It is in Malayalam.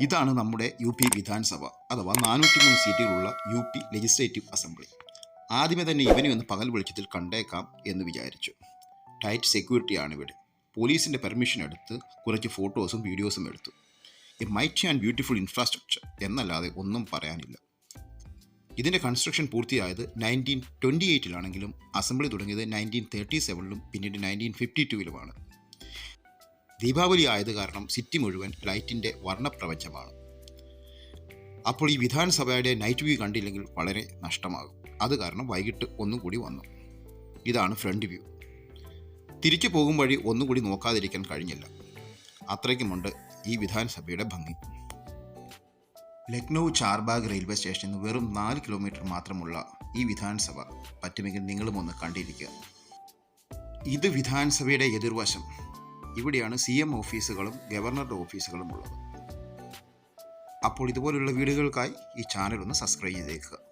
ഇതാണ് നമ്മുടെ യു പി വിധാനസഭ അഥവാ നാനൂറ്റി മൂന്ന് സീറ്റുകളുള്ള യു പി ലെജിസ്ലേറ്റീവ് അസംബ്ലി ആദ്യമേ തന്നെ ഇവനെ ഒന്ന് പകൽ വെളിച്ചത്തിൽ കണ്ടേക്കാം എന്ന് വിചാരിച്ചു. ടൈറ്റ് സെക്യൂരിറ്റിയാണ് ഇവിടെ. പോലീസിന്റെ പെർമിഷൻ എടുത്ത് കുറച്ച് ഫോട്ടോസും വീഡിയോസും എടുത്തു. A might and beautiful infrastructure എന്നല്ലാതെ ഒന്നും പറയാനില്ല. ഇതിന്റെ കൺസ്ട്രക്ഷൻ പൂർത്തിയായത് നയന്റീൻ ട്വന്റി എയ്റ്റിലാണെങ്കിലും അസംബ്ലി തുടങ്ങിയത് നയന്റീൻ തേർട്ടി സെവനിലും പിന്നീട് നയന്റീൻ ഫിഫ്റ്റി ടുവിലുമാണ് ദീപാവലി ആയത് കാരണം സിറ്റി മുഴുവൻ ലൈറ്റിന്റെ വർണപ്രപഞ്ചമാണ്. അപ്പോൾ ഈ വിധാനസഭയുടെ നൈറ്റ് വ്യൂ കണ്ടില്ലെങ്കിൽ വളരെ നഷ്ടമാകും. അത് കാരണം വൈകിട്ട് ഒന്നും കൂടി വന്നു. ഇതാണ് ഫ്രണ്ട് വ്യൂ തിരിച്ചു പോകും വഴി ഒന്നുകൂടി നോക്കാതിരിക്കാൻ കഴിഞ്ഞില്ല. അത്രയ്ക്കുമുണ്ട് ഈ വിധാനസഭയുടെ ഭംഗി. ലക്നൗ ചാർബാഗ് റെയിൽവേ സ്റ്റേഷനിൽ നിന്ന് വെറും നാല് കിലോമീറ്റർ മാത്രമുള്ള ഈ വിധാനസഭ പറ്റുമെങ്കിൽ നിങ്ങളും ഒന്ന് കണ്ടിരിക്കുക. ഇത് വിധാനസഭയുടെ എതിർവശം. ഇവിടെയാണ് സി എം ഓഫീസുകളും ഗവർണറുടെ ഓഫീസുകളും ഉള്ളത്. അപ്പോൾ ഇതുപോലുള്ള വീടുകൾക്കായി ഈ ചാനൽ ഒന്ന് സബ്സ്ക്രൈബ് ചെയ്തേക്കുക.